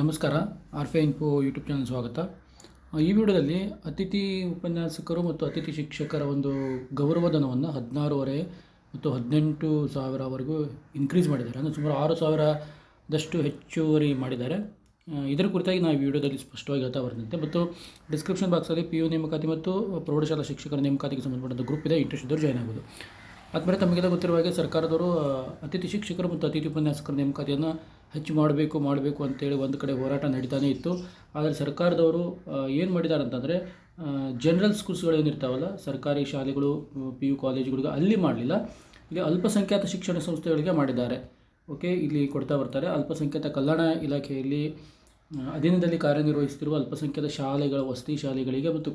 ನಮಸ್ಕಾರ, ಆರ್ಫೆ info YouTube channel ಸ್ವಾಗತ. ಈ ವಿಡಿಯೋದಲ್ಲಿ ಅತಿಥಿ ಉಪನ್ಯಾಸಕರು ಮತ್ತು ಅತಿಥಿ ಶಿಕ್ಷಕರ ಒಂದು ಗೌರವಧನವನ್ನು ಹದಿನಾರೂವರೆ ಮತ್ತು ಹದಿನೆಂಟು ಸಾವಿರವರೆಗೂ ಇನ್ಕ್ರೀಸ್ ಮಾಡಿದ್ದಾರೆ. ಅಂದರೆ ಸುಮಾರು ಆರು ಸಾವಿರದಷ್ಟು ಹೆಚ್ಚುವರಿ ಮಾಡಿದ್ದಾರೆ. ಇದರ ಕುರಿತಾಗಿ ನಾವು ವಿಡಿಯೋದಲ್ಲಿ ಸ್ಪಷ್ಟವಾಗಿ ಹೇಳ್ತಾ ಬರ್ತಂತೆ ಮತ್ತು ಡಿಸ್ಕ್ರಿಪ್ಷನ್ ಬಾಕ್ಸಲ್ಲಿ ಪಿ ಯು ನೇಮಕಾತಿ ಮತ್ತು ಪ್ರೌಢಶಾಲಾ ಶಿಕ್ಷಕರ ನೇಮಕಾತಿಗೆ ಸಂಬಂಧಪಟ್ಟಂಥ ಗ್ರೂಪ್ ಇದೆ. ಇಂಟ್ರೆಸ್ಟ್ ಇದ್ದವರು ಜಾಯ್ನ್ ಆಗ್ಬೋದು. ಆದಮೇಲೆ ತಮಗೆಲ್ಲ ಗೊತ್ತಿರುವ ಹಾಗೆ ಸರ್ಕಾರದವರು ಅತಿಥಿ ಶಿಕ್ಷಕರು ಮತ್ತು ಅತಿಥಿ ಉಪನ್ಯಾಸಕರ ನೇಮಕಾತಿಯನ್ನು ಹೆಚ್ಚು ಮಾಡಬೇಕು ಮಾಡಬೇಕು ಅಂತೇಳಿ ಒಂದು ಕಡೆ ಹೋರಾಟ ನಡೀತಾನೆ ಇತ್ತು. ಆದರೆ ಸರ್ಕಾರದವರು ಏನು ಮಾಡಿದ್ದಾರೆ ಅಂತಂದರೆ ಜನರಲ್ ಸ್ಕೂಲ್ಸ್ಗಳು ಏನಿರ್ತಾವಲ್ಲ, ಸರ್ಕಾರಿ ಶಾಲೆಗಳು ಪಿ ಯು ಕಾಲೇಜುಗಳಿಗೆ ಅಲ್ಲಿ ಮಾಡಲಿಲ್ಲ. ಇಲ್ಲಿ ಅಲ್ಪಸಂಖ್ಯಾತ ಶಿಕ್ಷಣ ಸಂಸ್ಥೆಗಳಿಗೆ ಮಾಡಿದ್ದಾರೆ. ಓಕೆ, ಇಲ್ಲಿ ಕೊಡ್ತಾ ಬರ್ತಾರೆ. ಅಲ್ಪಸಂಖ್ಯಾತ ಕಲ್ಯಾಣ ಇಲಾಖೆಯಲ್ಲಿ ಅಧೀನದಲ್ಲಿ ಕಾರ್ಯನಿರ್ವಹಿಸುತ್ತಿರುವ ಅಲ್ಪಸಂಖ್ಯಾತ ಶಾಲೆಗಳ ವಸತಿ ಶಾಲೆಗಳಿಗೆ ಮತ್ತು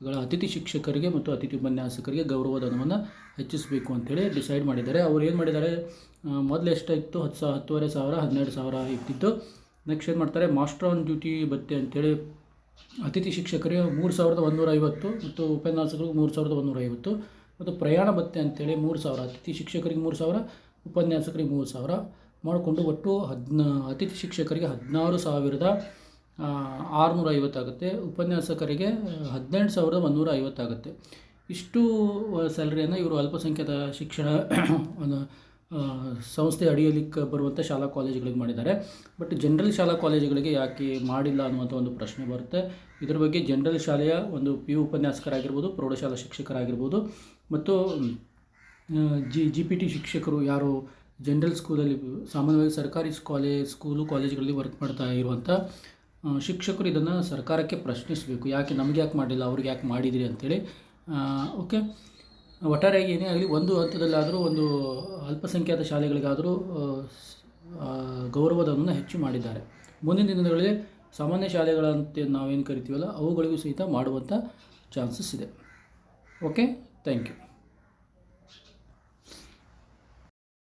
ಕಾಲೇಜುಗಳ ಅತಿಥಿ ಶಿಕ್ಷಕರಿಗೆ ಮತ್ತು ಅತಿಥಿ ಉಪನ್ಯಾಸಕರಿಗೆ ಗೌರವಧನವನ್ನು ಹೆಚ್ಚಿಸಬೇಕು ಅಂತೇಳಿ ಡಿಸೈಡ್ ಮಾಡಿದ್ದಾರೆ. ಅವ್ರು ಏನು ಮಾಡಿದ್ದಾರೆ? ಮೊದಲು ಎಷ್ಟಾಯಿತು? ಹತ್ತು ಸಾವಿರ ಹತ್ತುವರೆ ಸಾವಿರ, ಹನ್ನೆರಡು ಸಾವಿರ ಇರ್ತಿತ್ತು. ನೆಕ್ಸ್ಟ್ ಏನು ಮಾಡ್ತಾರೆ? ಮಾಸ್ಟರ್ ಆನ್ ಡ್ಯೂಟಿ ಬತ್ತೆ ಅಂತೇಳಿ ಅತಿಥಿ ಶಿಕ್ಷಕರಿಗೆ ಮೂರು ಸಾವಿರದ ಒಂದೂರ ಐವತ್ತು ಮತ್ತು ಉಪನ್ಯಾಸಕರಿಗೆ ಮೂರು ಸಾವಿರದ ಒಂದೂರ ಐವತ್ತು ಮತ್ತು ಪ್ರಯಾಣ ಬತ್ತೆ ಅಂತೇಳಿ ಮೂರು ಸಾವಿರ, ಅತಿಥಿ ಶಿಕ್ಷಕರಿಗೆ ಮೂರು ಸಾವಿರ, ಉಪನ್ಯಾಸಕರಿಗೆ ಮೂರು ಸಾವಿರ. ಮಾಡಿಕೊಂಡು ಒಟ್ಟು ಹದಿನ, ಅತಿಥಿ ಶಿಕ್ಷಕರಿಗೆ ಹದಿನಾರು ಸಾವಿರದ ಆರುನೂರ ಐವತ್ತಾಗುತ್ತೆ ಉಪನ್ಯಾಸಕರಿಗೆ ಹದಿನೆಂಟು ಸಾವಿರದ ಒಂದೂರ ಐವತ್ತಾಗುತ್ತೆ ಇಷ್ಟು ಸ್ಯಾಲ್ರಿಯನ್ನು ಇವರು ಅಲ್ಪಸಂಖ್ಯಾತ ಶಿಕ್ಷಣ ಸಂಸ್ಥೆ ಅಡಿಯಲ್ಲಿ ಬರುವಂಥ ಶಾಲಾ ಕಾಲೇಜುಗಳಿಗೆ ಮಾಡಿದ್ದಾರೆ. ಬಟ್ ಜನರಲ್ ಶಾಲಾ ಕಾಲೇಜುಗಳಿಗೆ ಯಾಕೆ ಮಾಡಿಲ್ಲ ಅನ್ನುವಂಥ ಒಂದು ಪ್ರಶ್ನೆ ಬರುತ್ತೆ. ಇದರ ಬಗ್ಗೆ ಜನರಲ್ ಶಾಲೆಯ ಒಂದು ಪಿ ಯು ಉಪನ್ಯಾಸಕರಾಗಿರ್ಬೋದು, ಪ್ರೌಢಶಾಲಾ ಶಿಕ್ಷಕರಾಗಿರ್ಬೋದು, ಮತ್ತು ಜಿ ಜಿ ಪಿ ಟಿ ಶಿಕ್ಷಕರು ಯಾರು ಜನರಲ್ ಸ್ಕೂಲಲ್ಲಿ ಸಾಮಾನ್ಯವಾಗಿ ಸರ್ಕಾರಿ ಕಾಲೇಜ್ ಸ್ಕೂಲು, ಕಾಲೇಜುಗಳಲ್ಲಿ ವರ್ಕ್ ಮಾಡ್ತಾ ಇರುವಂಥ ಶಿಕ್ಷಕರು ಇದನ್ನು ಸರ್ಕಾರಕ್ಕೆ ಪ್ರಶ್ನಿಸಬೇಕು. ಯಾಕೆ ನಮ್ಗೆ ಯಾಕೆ ಮಾಡಿಲ್ಲ, ಅವ್ರಿಗೆ ಯಾಕೆ ಮಾಡಿದಿರಿ ಅಂತೇಳಿ. ಓಕೆ. ಒಟ್ಟಾರೆಯಾಗಿ ಏನೇ ಆಗಲಿ, ಒಂದು ಹಂತದಲ್ಲಾದರೂ, ಒಂದು ಅಲ್ಪಸಂಖ್ಯಾತ ಶಾಲೆಗಳಿಗಾದರೂ ಗೌರವಧನವನ್ನು ಹೆಚ್ಚು ಮಾಡಿದ್ದಾರೆ. ಮುಂದಿನ ದಿನಗಳಲ್ಲಿ ಸಾಮಾನ್ಯ ಶಾಲೆಗಳಂತೆ ನಾವೇನು ಕರಿತೀವಲ್ಲ, ಅವುಗಳಿಗೂ ಸಹಿತ ಮಾಡುವಂಥ ಚಾನ್ಸಸ್ ಇದೆ. ಓಕೆ. Thank you.